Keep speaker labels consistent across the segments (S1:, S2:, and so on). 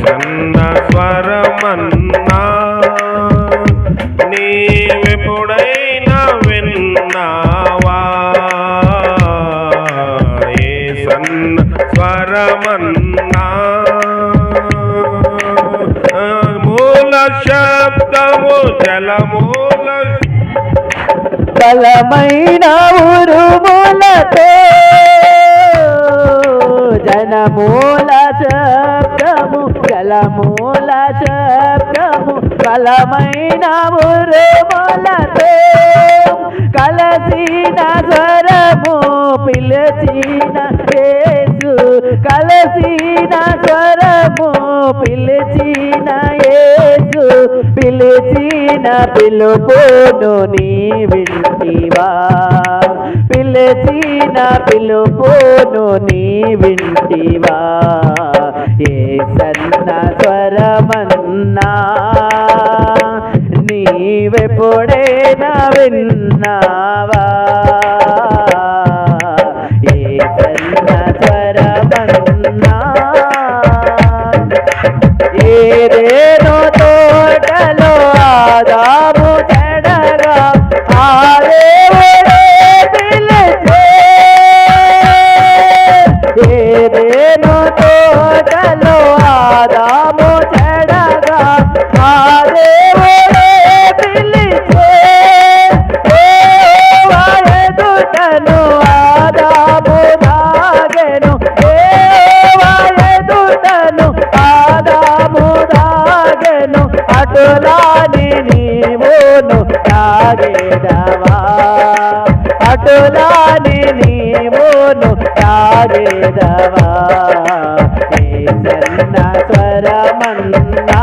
S1: సన్న స్వరమన్నా నీవెప్పుడైనా విన్నావా? ఏ సన్న స్వరమన్నా మూల శబ్దము జలమూల
S2: బలమైన ఉరుములతో జనమూల శబ్ద జలమూల చక్రము కలమైన ఉరుములతో కలసిన స్వరము పిలిచిన యేసు కలసిన స్వరము పిలిచిన యేసు పిలిచిన పిలుపును నీ వింటివా. పిలిచిన పిలుపును నీ వింటివా. ఏ సన్న స్వరమన్నా నీవెప్పుడైనా విన్నావా? నీవును అటులాని నీవును తాగేదవా ఏ సన్న స్వరమన్నా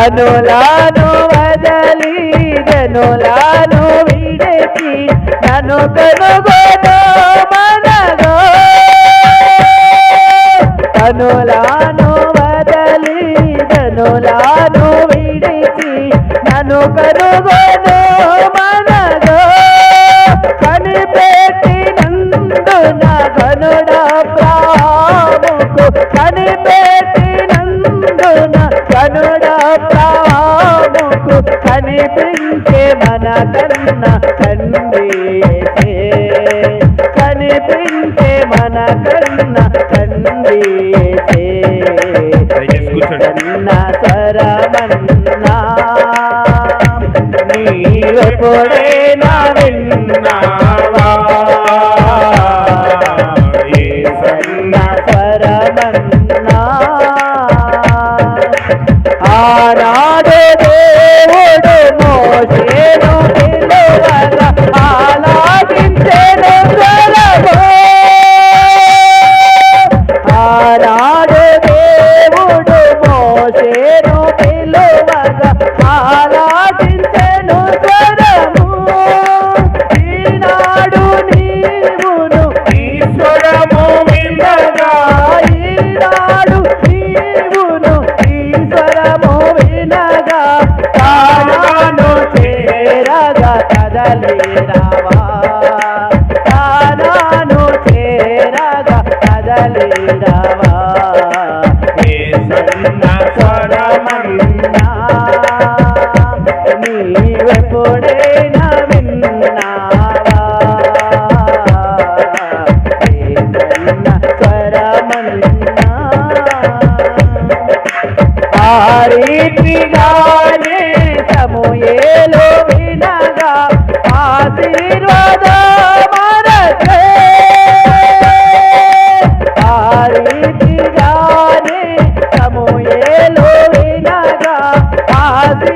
S2: కనులాను వదలి జనులాను విడిచి నన్ను కనుగొను మనగో కనులాను వదలి జనులాను విడిచి నన్ను కనుగొను మనగో కనిపెట్టినందున కనుడ ప్రాముకు కనిపెట్టి కనిపెట్టినందున కనుడ ప్రాముకు కనిపించే మన కన్న తండ్రి. కనిపించే మన కన్న తండ్రి. కన్న స్వరమన్నా నీవెప్పుడైనా విన్నావా
S1: ఏ సన్న
S2: స్వరమన్నా ಮಾಡೋ ಮೋಡೋ ಮೋಡೇನೋ కదలిరావా నీవెప్పుడైనా విన్నావా? స్వరమన్నా? ఆ రీతిగానే సమూయేలు వినగా ఆశీర్వాద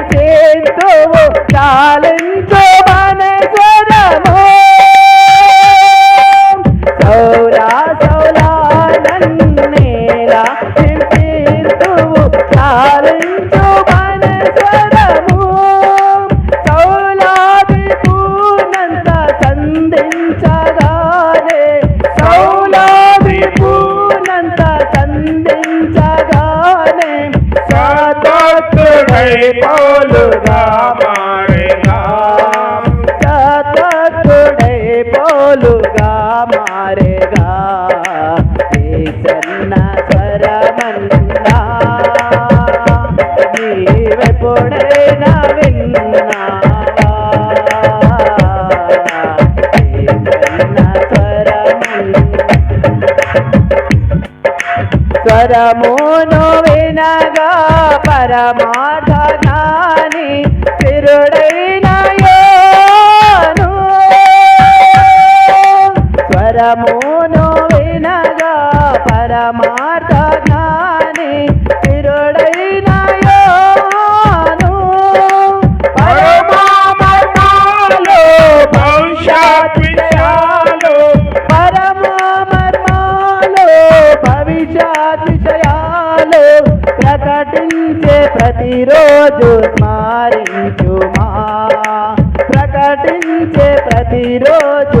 S2: చింతింతువు చాలించు మన స్వరము సౌరా సౌలా నన్నేలా
S1: మారేగా
S2: ఈసన్న స్వరమన్నా నీవెప్పుడైనా విన్నావా స్వరమును వినగా పరమార్థ జ్ఞాని తిరుడైన స్వరమును వినగా పరమార్థ జ్ఞాని తిరుడైన యోను
S1: పరమామర్మాలు భవిష్యత్ విషయాలు
S2: పరమర్మాలు భవిష్యత్ విషయాలు ప్రకటించే ప్రతిరోజు స్మరించుమా. ప్రకటించే ప్రతిరోజు